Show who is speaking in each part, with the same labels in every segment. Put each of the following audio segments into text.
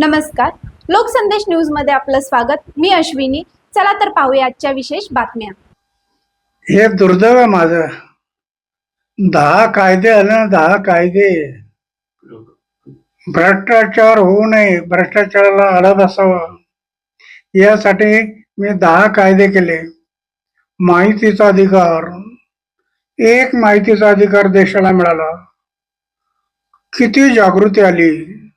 Speaker 1: नमस्कार. लोकसंदेश न्यूजमध्ये आपलं स्वागत. मी अश्विनी. चला तर पाहूया आजच्या विशेष बातम्या.
Speaker 2: हे दुर्दैव आहे माझं. दहा कायदे आले ना दहा कायदे. भ्रष्टाचार होऊ नये भ्रष्टाचाराला आळा बसावा. यासाठी मी दहा कायदे केले. माहितीचा अधिकार. एक माहितीचा अधिकार देशाला मिळाला. किती जागृती आली.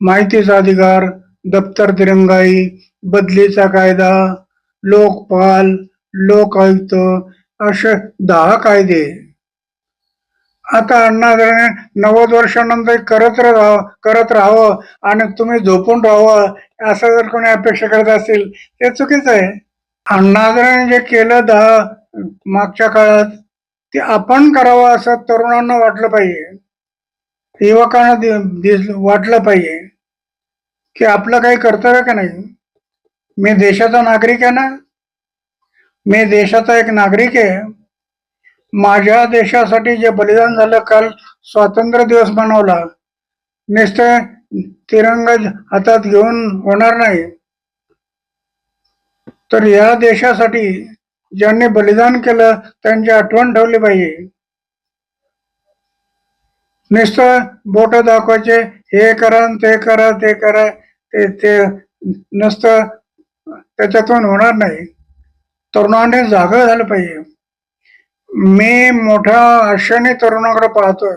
Speaker 2: माहितीचा अधिकार दप्तर दिरंगाई बदलीचा कायदा लोकपाल लोक आयुक्त असे दहा कायदे. आता अण्णा नव्वद वर्षानंतर करत राहावं करत राहावं आणि तुम्ही झोपून राहावं असं जर कोणी अपेक्षा करत असेल ते चुकीचं आहे. अण्णादारांनी जे केलं दहा मागच्या काळात ते आपण करावं असं तरुणांना वाटलं पाहिजे. युवकांना दिस- वाटलं पाहिजे की आपलं काही कर्तव्य का नाही? मी देशाचा नागरिक आहे ना? मी देशाचा एक नागरिक आहे. माझ्या देशासाठी जे बलिदान झालं काल स्वातंत्र्य दिवस मनवला निश्चय तिरंगा हातात घेऊन होणार नाही. तर या देशासाठी ज्यांनी बलिदान केलं त्यांची आठवण ठेवली पाहिजे. नुसतं बोट दाखवायचे. हे करा ते करा ते करा. ते ते नुसतं त्याच्यातून होणार नाही. तरुणाने जागा झालं पाहिजे. मी मोठ्या आशेने तरुणाकडे पाहतोय.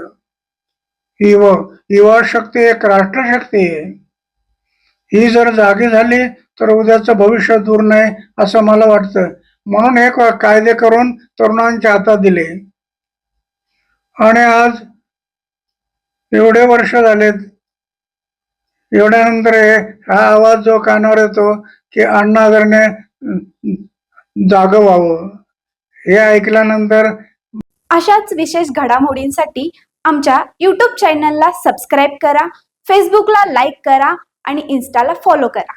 Speaker 2: युवा युवा शक्ती एक राष्ट्रशक्ती आहे. ही जर जागी झाली तर उद्याचं भविष्य दूर नाही असं मला वाटतं. म्हणून हे कायदे करून तरुणांच्या हातात दिले. आणि आज एवढे वर्ष झालेत. एवढ्यानंतर हा आवाज जो कानावर येतो की अण्णा हजारेने जाग व्हावं हे ऐकल्यानंतर
Speaker 1: अशाच विशेष घडामोडींसाठी आमच्या यूट्यूब चॅनलला सबस्क्राईब करा फेसबुकला लाईक करा आणि इन्स्टाला फॉलो करा.